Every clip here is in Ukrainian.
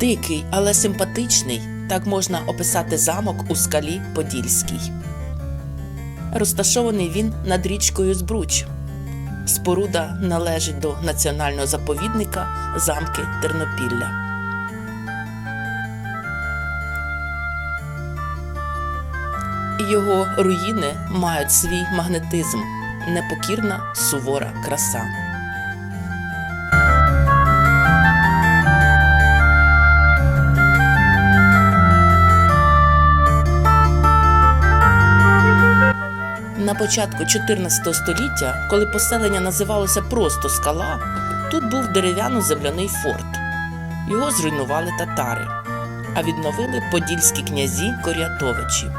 Дикий, але симпатичний, так можна описати замок у скалі Подільській. Розташований він над річкою Збруч. Споруда належить до національного заповідника замки Тернопілля. Його руїни мають свій магнетизм, непокірна сувора краса. Початку 14 століття, коли поселення називалося просто скала, тут був дерев'яно-земляний форт. Його зруйнували татари, а відновили подільські князі Корятовичі.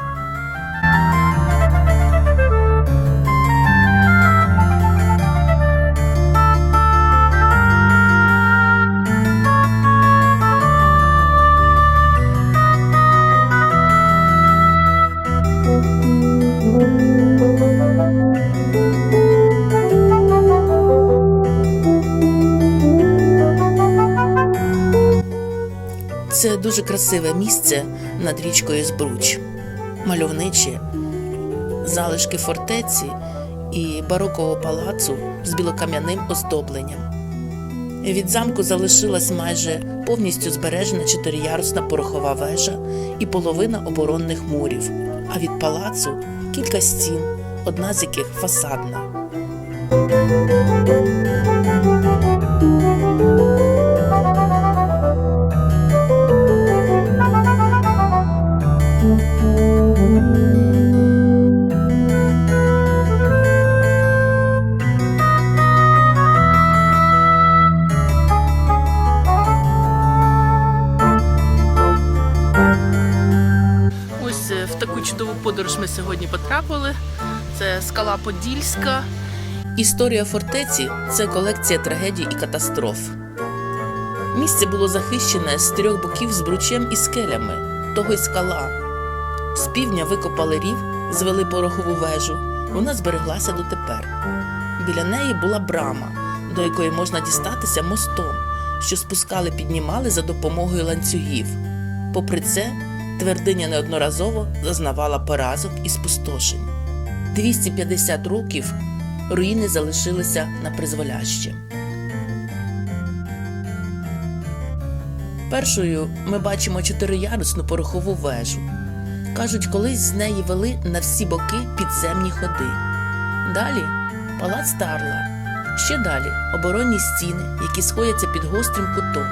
Дуже красиве місце над річкою Збруч. Мальовниче, залишки фортеці і барокового палацу з білокам'яним оздобленням. Від замку залишилась майже повністю збережена чотириярусна порохова вежа і половина оборонних мурів, а від палацу кілька стін, одна з яких фасадна. Скала Подільська. Історія фортеці це колекція трагедій і катастроф. Місце було захищене з трьох боків збручем і скелями, того й скала. З півдня викопали рів, звели порохову вежу. Вона збереглася дотепер. Біля неї була брама, до якої можна дістатися мостом, що спускали піднімали за допомогою ланцюгів. Попри це, твердиня неодноразово зазнавала поразок і спустошень. 250 років руїни залишилися на призволяще. Першою ми бачимо чотириярусну порохову вежу. Кажуть, колись з неї вели на всі боки підземні ходи. Далі палац Тарла. Ще далі оборонні стіни, які сходяться під гострим кутом.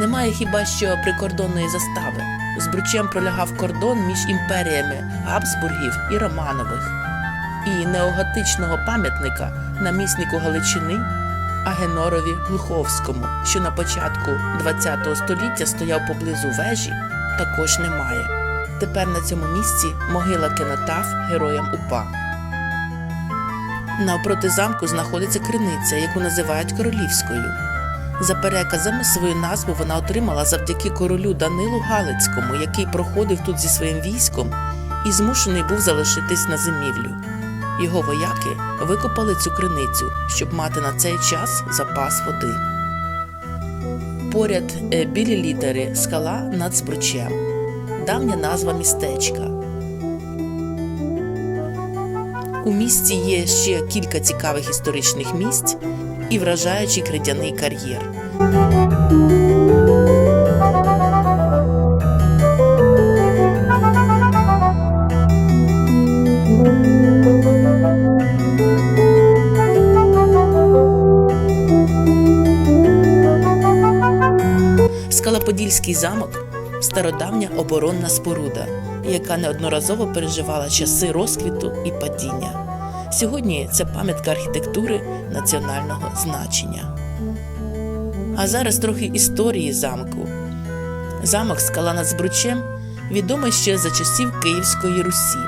Немає хіба що прикордонної застави. З бручем пролягав кордон між імперіями Габсбургів і Романових, і неоготичного пам'ятника наміснику Галичини Агенорові Глуховському, що на початку ХХ століття стояв поблизу вежі, також немає. Тепер на цьому місці могила кенотаф героям УПА. Навпроти замку знаходиться криниця, яку називають королівською. За переказами свою назву вона отримала завдяки королю Данилу Галицькому, який проходив тут зі своїм військом і змушений був залишитись на зимівлю. Його вояки викопали цю криницю, щоб мати на цей час запас води. Поряд е, білі літери скала над Збручем, давня назва містечка. У місті є ще кілька цікавих історичних місць і вражаючий кридяний кар'єр. Скалоподільський замок стародавня оборонна споруда, яка неодноразово переживала часи розквіту і падіння. Сьогодні це пам'ятка архітектури національного значення. А зараз трохи історії замку. Замок Скала над Збручем відомий ще за часів Київської Русі.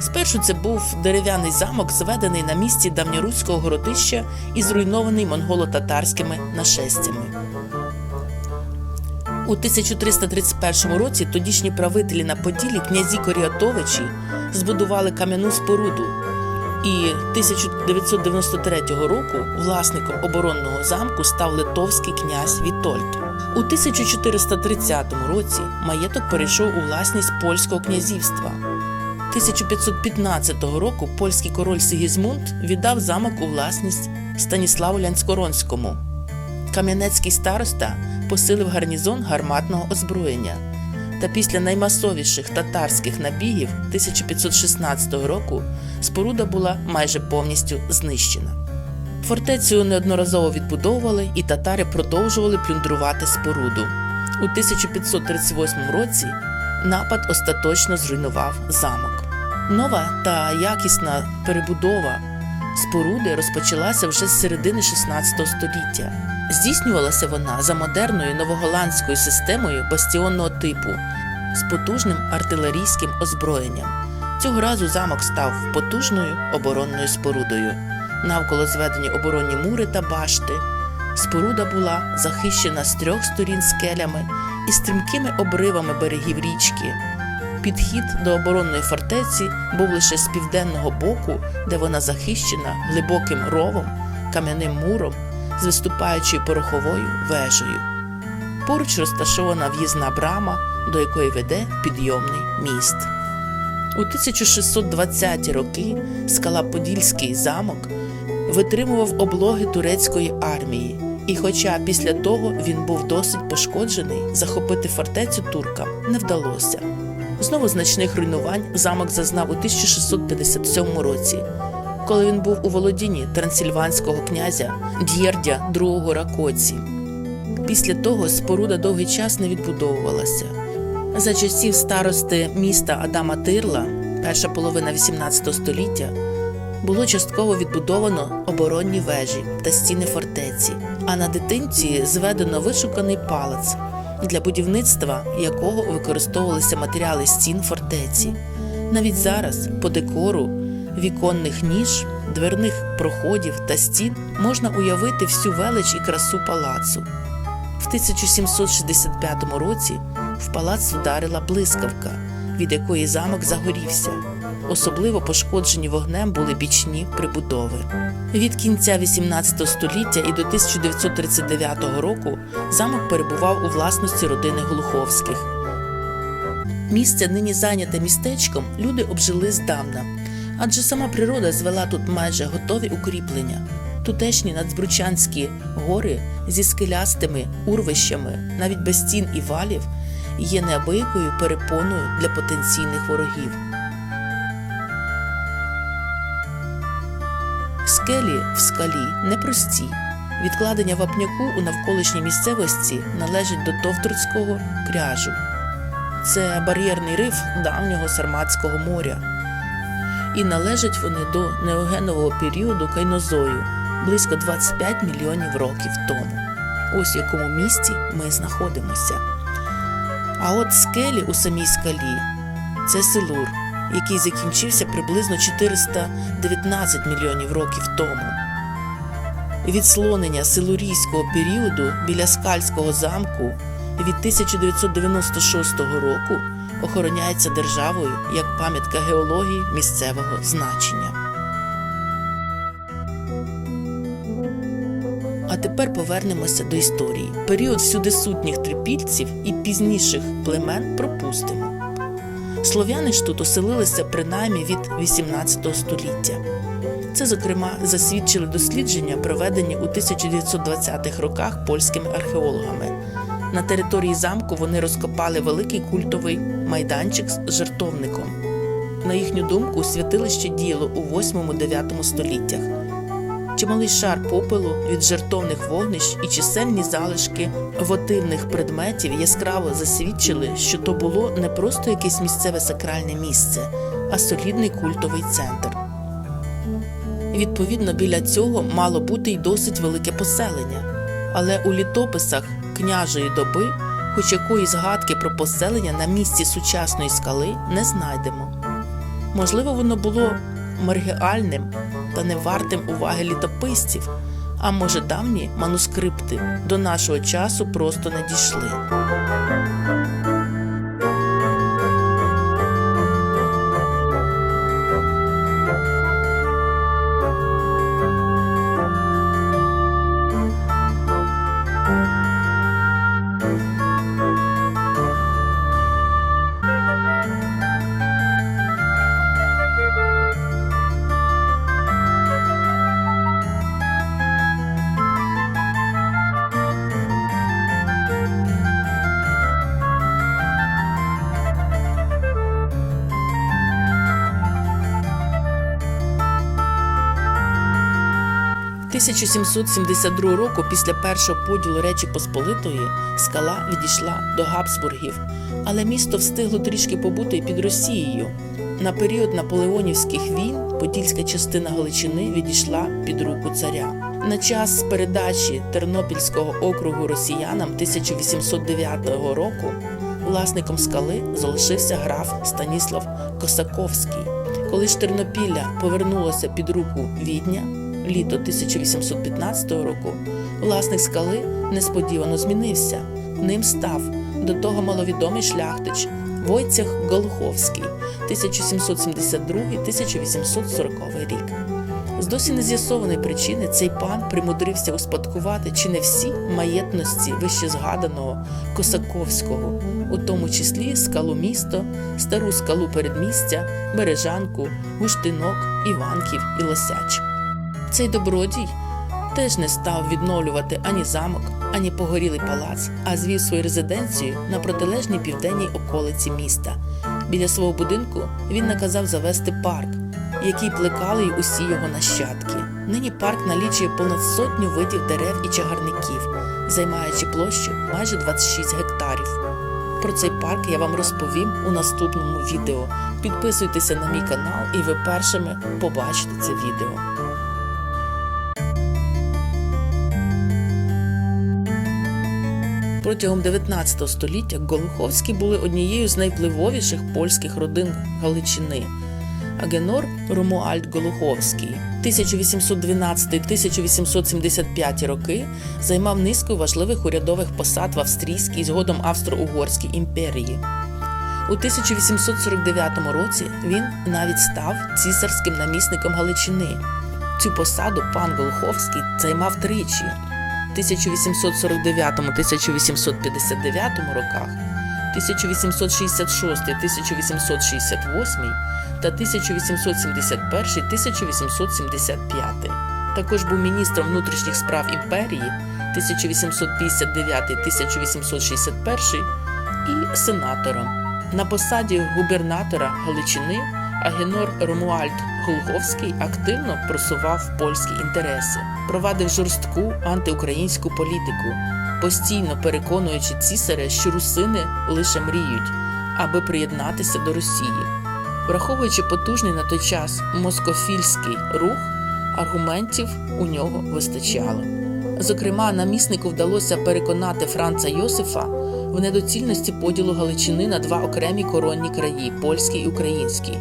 Спершу це був дерев'яний замок, зведений на місці давньоруського городища і зруйнований монголо-татарськими нашестями. У 1331 році тодішні правителі на Поділі князі Коріатовичі збудували кам'яну споруду, І 1993 року власником оборонного замку став литовський князь Вітольд. У 1430 році маєток перейшов у власність польського князівства. 1515 року польський король Сигізмунд віддав замок у власність Станіславу Лянськоронському. Кам'янецький староста посилив гарнізон гарматного озброєння. Та після наймасовіших татарських набігів 1516 року споруда була майже повністю знищена. Фортецю неодноразово відбудовували, і татари продовжували плюндрувати споруду. У 1538 році напад остаточно зруйнував замок. Нова та якісна перебудова споруди розпочалася вже з середини 16 століття. Здійснювалася вона за модерною новоголландською системою бастіонного типу з потужним артилерійським озброєнням. Цього разу замок став потужною оборонною спорудою. Навколо зведені оборонні мури та башти. Споруда була захищена з трьох сторін скелями і стрімкими обривами берегів річки. Підхід до оборонної фортеці був лише з південного боку, де вона захищена глибоким ровом, кам'яним муром з виступаючою пороховою вежею. Поруч розташована в'їзна брама, до якої веде підйомний міст. У 1620-ті роки Скалаподільський замок витримував облоги турецької армії, і, хоча після того він був досить пошкоджений, захопити фортецю туркам не вдалося. Знову значних руйнувань замок зазнав у 1657 році, коли він був у володінні трансильванського князя Д'єрдя II Ракоці. Після того споруда довгий час не відбудовувалася. За часів старости міста Адама Тирла, перша половина XVIII століття, було частково відбудовано оборонні вежі та стіни фортеці, а на дитинці зведено вишуканий палац, для будівництва якого використовувалися матеріали стін фортеці. Навіть зараз по декору віконних ніж, дверних проходів та стін можна уявити всю велич і красу палацу. В 1765 році в палац вдарила блискавка, від якої замок загорівся. Особливо пошкоджені вогнем були бічні прибудови. Від кінця 18 століття і до 1939 року замок перебував у власності родини Глуховських. Місце нині зайняте містечком люди обжили здавна, адже сама природа звела тут майже готові укріплення. Тутешні надзбручанські гори зі скелястими урвищами, навіть без стін і валів, є неабиякою перепоною для потенційних ворогів. Скелі в скалі непрості. Відкладення вапняку у навколишній місцевості належить до Товтруцького кряжу. Це бар'єрний риф давнього Сарматського моря. І належать вони до неогенового періоду кайнозою близько 25 мільйонів років тому. Ось в якому місці ми знаходимося. А от скелі у самій скалі це Силур, який закінчився приблизно 419 мільйонів років тому. Відслонення силурійського періоду біля скальського замку від 1996 року охороняється державою як пам'ятка геології місцевого значення. А тепер повернемося до історії. Період всюдисутніх трипільців і пізніших племен пропустимо. Слов'яни ж тут оселилися принаймні від 18 століття. Це, зокрема, засвідчили дослідження, проведені у 1920-х роках польськими археологами. На території замку вони розкопали великий культовий майданчик з жертовником. На їхню думку, святилище діяло у 8-9 століттях. Чималий шар попелу від жертовних вогнищ і чисельні залишки вотивних предметів яскраво засвідчили, що то було не просто якесь місцеве сакральне місце, а солідний культовий центр. Відповідно, біля цього мало бути й досить велике поселення, але у літописах княжої доби, хоч якої згадки про поселення на місці сучасної скали не знайдемо. Можливо, воно було маргіальним та не вартим уваги літописців, а може давні манускрипти до нашого часу просто не дійшли. 1772 року, після першого поділу Речі Посполитої, скала відійшла до Габсбургів, але місто встигло трішки побути під Росією. На період наполеонівських війн подільська частина Галичини відійшла під руку царя. На час передачі Тернопільського округу росіянам 1809 року власником скали залишився граф Станіслав Косаковський. Коли ж Тернопілля повернулося під руку Відня літо 1815 року, власник скали несподівано змінився. Ним став до того маловідомий шляхтич Войцех Голуховський 1772-1840 рік. З досі нез'ясованої причини цей пан примудрився успадкувати чи не всі маєтності вище згаданого Косаковського, у тому числі скалу місто, стару скалу передмістя, Бережанку, Гуштинок, Іванків і Лосяч. Цей добродій теж не став відновлювати ані замок, ані погорілий палац, а звів свою резиденцію на протилежній південній околиці міста. Біля свого будинку він наказав завести парк, який плекали й усі його нащадки. Нині парк налічує понад сотню видів дерев і чагарників, займаючи площу майже 26 гектарів. Про цей парк я вам розповім у наступному відео. Підписуйтеся на мій канал, і ви першими побачите це відео. Протягом 19 століття Голуховські були однією з найвпливовіших польських родин Галичини. Агенор Ромуальд Голуховський 1812-1875 роки займав низку важливих урядових посад в Австрійській, згодом Австро-Угорській імперії. У 1849 році він навіть став цісарським намісником Галичини. Цю посаду пан Голуховський займав тричі 1849-1859 роках, 1866-1868 та 1871-1875. Також був міністром внутрішніх справ імперії 1859-1861 і сенатором. На посаді губернатора Галичини Агенор Ромуальд Голуховський активно просував польські інтереси, провадив жорстку антиукраїнську політику, постійно переконуючи цісаря, що русини лише мріють, аби приєднатися до Росії. Враховуючи потужний на той час москофільський рух, аргументів у нього вистачало. Зокрема, наміснику вдалося переконати Франца Йосифа в недоцільності поділу Галичини на два окремі коронні краї польський і український.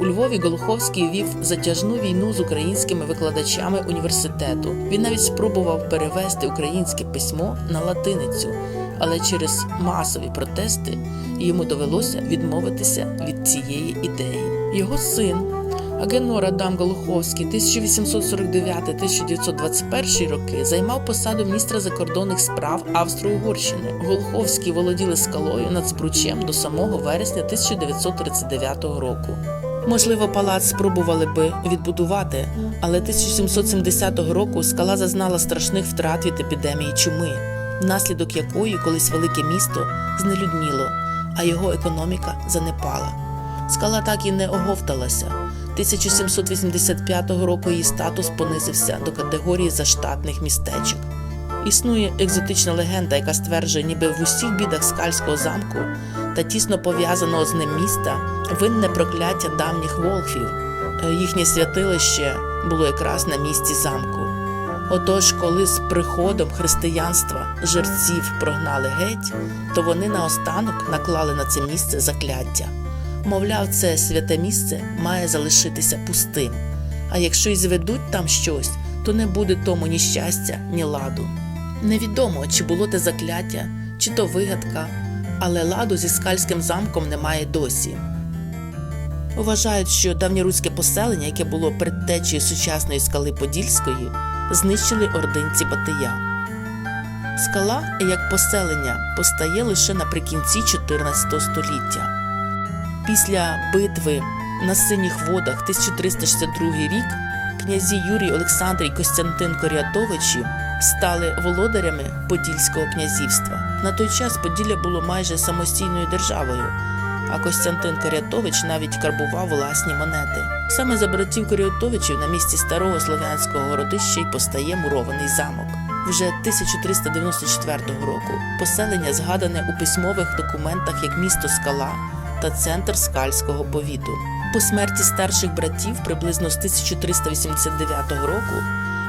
У Львові Голуховський вів затяжну війну з українськими викладачами університету. Він навіть спробував перевести українське письмо на латиницю, але через масові протести йому довелося відмовитися від цієї ідеї. Його син Агенор Адам Голуховський 1849-1921 роки займав посаду міністра закордонних справ Австро-Угорщини. Голуховський володіли скалою над Збручем до самого вересня 1939 року. Можливо, палац спробували би відбудувати, але 1770 року скала зазнала страшних втрат від епідемії чуми, внаслідок якої колись велике місто знелюдніло, а його економіка занепала. Скала так і не оговталася. 1785 року її статус понизився до категорії заштатних містечок. Існує екзотична легенда, яка стверджує, ніби в усіх бідах скальського замку та тісно пов'язаного з ним міста винне прокляття давніх волхвів. Е, Їхнє святилище було якраз на місці замку. Отож, коли з приходом християнства жерців прогнали геть, то вони наостанок наклали на це місце закляття. Мовляв, це святе місце має залишитися пустим. А якщо й зведуть там щось, то не буде тому ні щастя, ні ладу. Невідомо, чи було те закляття, чи то вигадка, але ладу зі скальським замком немає досі. Вважають, що давньоруське поселення, яке було предтечею сучасної скали Подільської, знищили ординці Батия. Скала, як поселення, постає лише наприкінці 14 століття. Після битви на синіх водах 1362 рік князі Юрій Олександр і Костянтин Корятовичі стали володарями Подільського князівства. На той час Поділля було майже самостійною державою, а Костянтин Корятович навіть карбував власні монети. Саме за братів Корятовичів на місці старого слов'янського городища й постає мурований замок. Вже 1394 року поселення згадане у письмових документах як місто Скала та центр скальського повіту. По смерті старших братів приблизно з 1389 року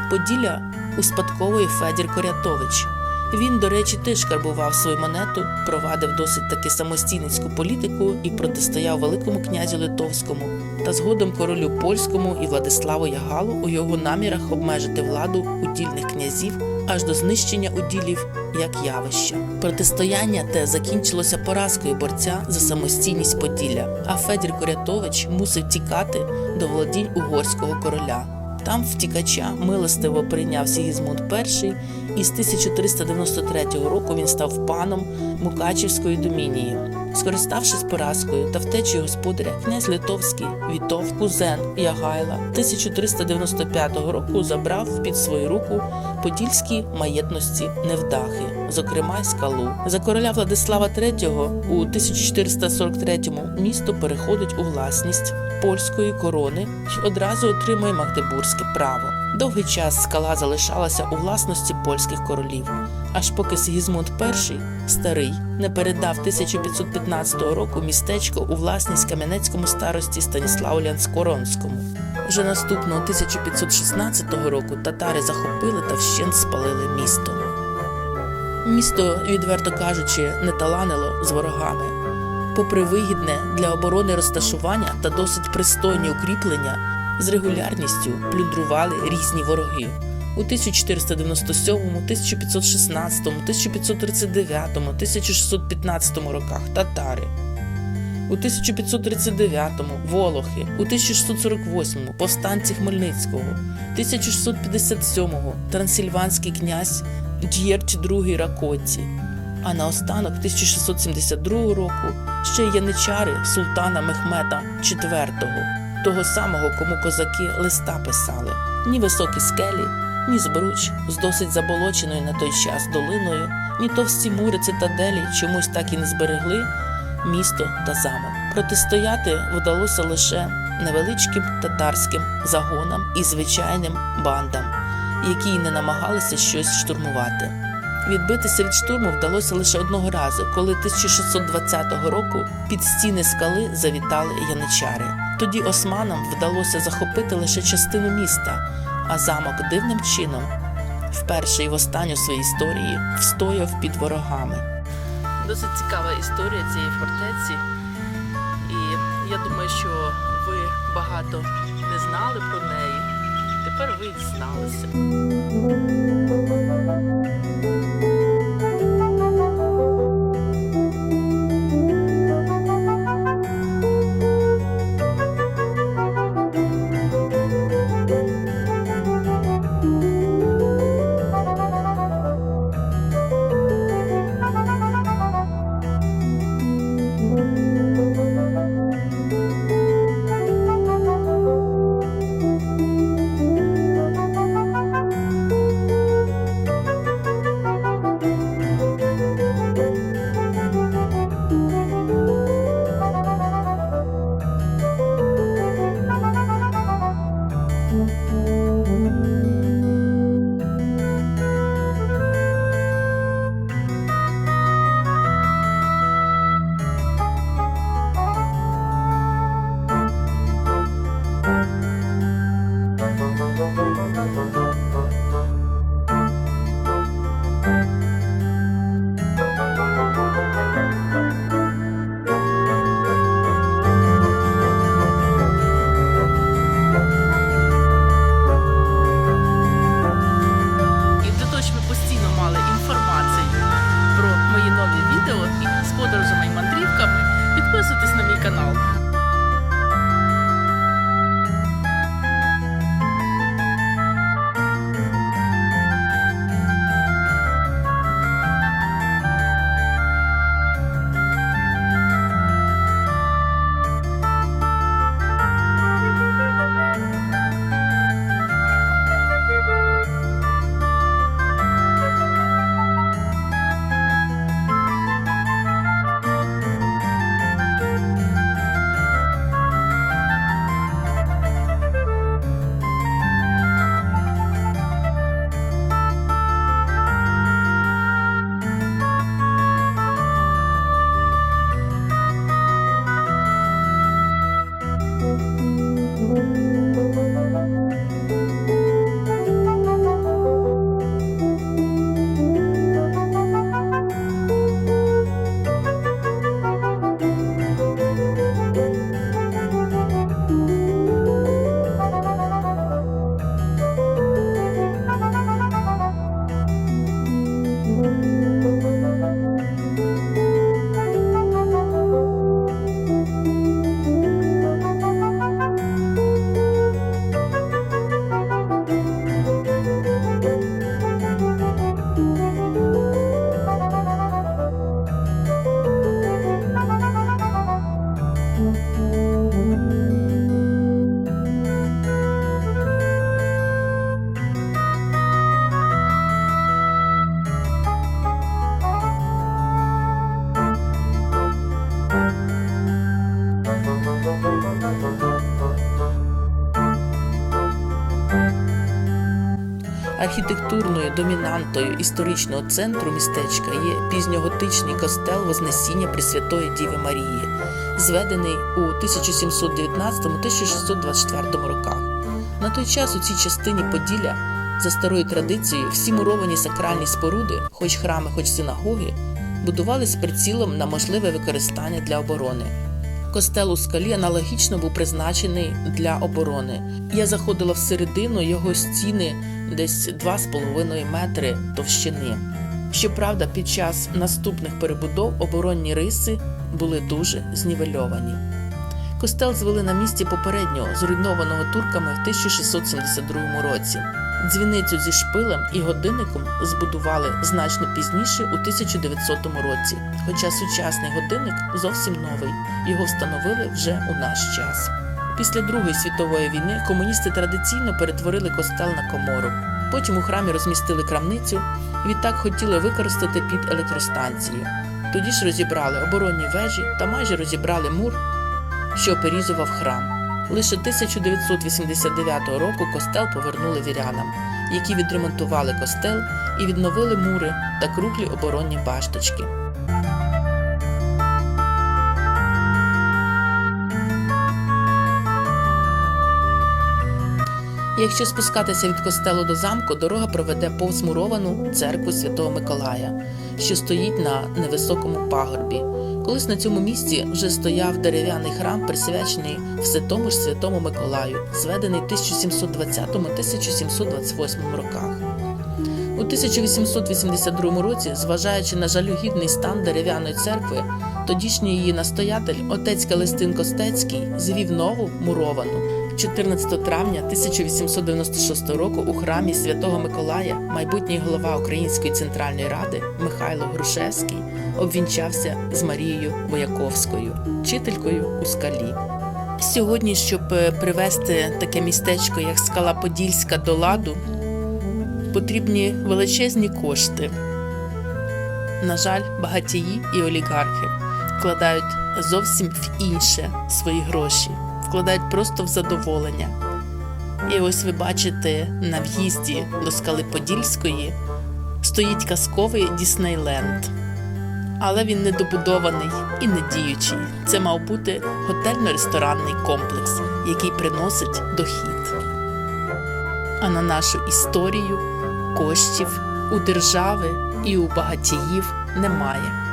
Поділля успадковує Федір Корятович. Він, до речі, теж карбував свою монету, провадив досить таки самостійницьку політику і протистояв Великому князю Литовському та згодом королю польському і Владиславу Ягалу у його намірах обмежити владу удільних князів аж до знищення уділів як явища. Протистояння те закінчилося поразкою борця за самостійність Поділля, а Федір Корятович мусив тікати до володінь угорського короля. Там втікача милостиво прийняв Сігізмунд І, і з 1393 року він став паном Мукачівської домінії. Скориставшись поразкою та втечею господаря, князь Литовський Вітов Кузен Ягайла 1395 року забрав під свою руку подільські маєтності Невдахи, зокрема й скалу. За короля Владислава III у 1443-му місто переходить у власність польської корони й одразу отримує Магдебурзьке право. Довгий час скала залишалася у власності польських королів, аж поки Сігізмунд І, старий, не передав 1515 року містечко у власність кам'янецькому старості Станіславу Лянскоронському. Вже наступного 1516 року татари захопили та вщент спалили місто. Місто, відверто кажучи, не таланило з ворогами. Попри вигідне для оборони розташування та досить пристойні укріплення, з регулярністю плюндрували різні вороги. У 1497, 1516, 1539, 1615 роках татари. У 1539-му волохи, у 1648-му повстанці Хмельницького, 1657-го трансильванський князь Д'єрч II Ракоці, а наостанок 1672 року ще яничари султана Мехмета IV, того самого, кому козаки листа писали. Ні високі скелі, ні збруч з досить заболоченою на той час долиною, ні товсті мури цитаделі чомусь так і не зберегли місто та замок. Протистояти вдалося лише невеличким татарським загонам і звичайним бандам, які й не намагалися щось штурмувати. Відбитися від штурму вдалося лише одного разу, коли 1620 року під стіни скали завітали яничари. Тоді османам вдалося захопити лише частину міста, а замок дивним чином, вперше і в останню своїй історії, встояв під ворогами. Досить цікава історія цієї фортеці, і я думаю, що ви багато не знали про неї. Тепер ви дізналися. Архітектурною домінантою історичного центру містечка є пізньоготичний костел Вознесіння Пресвятої Діви Марії, зведений у 1719-1624 роках. На той час у цій частині Поділля за старою традицією всі муровані сакральні споруди, хоч храми, хоч синагоги, будували з прицілом на можливе використання для оборони. Костел у скалі аналогічно був призначений для оборони. Я заходила всередину його стіни десь 2,5 метри товщини. Щоправда, під час наступних перебудов оборонні риси були дуже знівельовані. Костел звели на місці попереднього, зруйнованого турками в 1672 році. Дзвіницю зі шпилем і годинником збудували значно пізніше у 1900 році, хоча сучасний годинник зовсім новий, його встановили вже у наш час. Після Другої світової війни комуністи традиційно перетворили костел на комору. Потім у храмі розмістили крамницю, відтак хотіли використати під електростанцію. Тоді ж розібрали оборонні вежі та майже розібрали мур, що оперізував храм. Лише 1989 року костел повернули вірянам, які відремонтували костел і відновили мури та круглі оборонні башточки. Якщо спускатися від костелу до замку, дорога проведе повз муровану церкву Святого Миколая, що стоїть на невисокому пагорбі. Колись на цьому місці вже стояв дерев'яний храм, присвячений все тому ж Святому Миколаю, зведений в 1720-1728 роках. У 1882 році, зважаючи на жалюгідний стан дерев'яної церкви, тодішній її настоятель, отець Калестин Костецький, звів нову муровану. 14 травня 1896 року у храмі Святого Миколая майбутній голова Української центральної ради Михайло Грушевський обвінчався з Марією Вояковською, вчителькою у скалі. Сьогодні, щоб е, привести таке містечко, як Скала Подільська до ладу, потрібні величезні кошти. На жаль, багатії і олігархи вкладають зовсім в інше свої гроші, вкладають просто в задоволення. І ось ви бачите на в'їзді до скали Подільської стоїть казковий Діснейленд. Але він недобудований і не діючий. Це мав бути готельно-ресторанний комплекс, який приносить дохід. А на нашу історію коштів у держави і у багатіїв немає.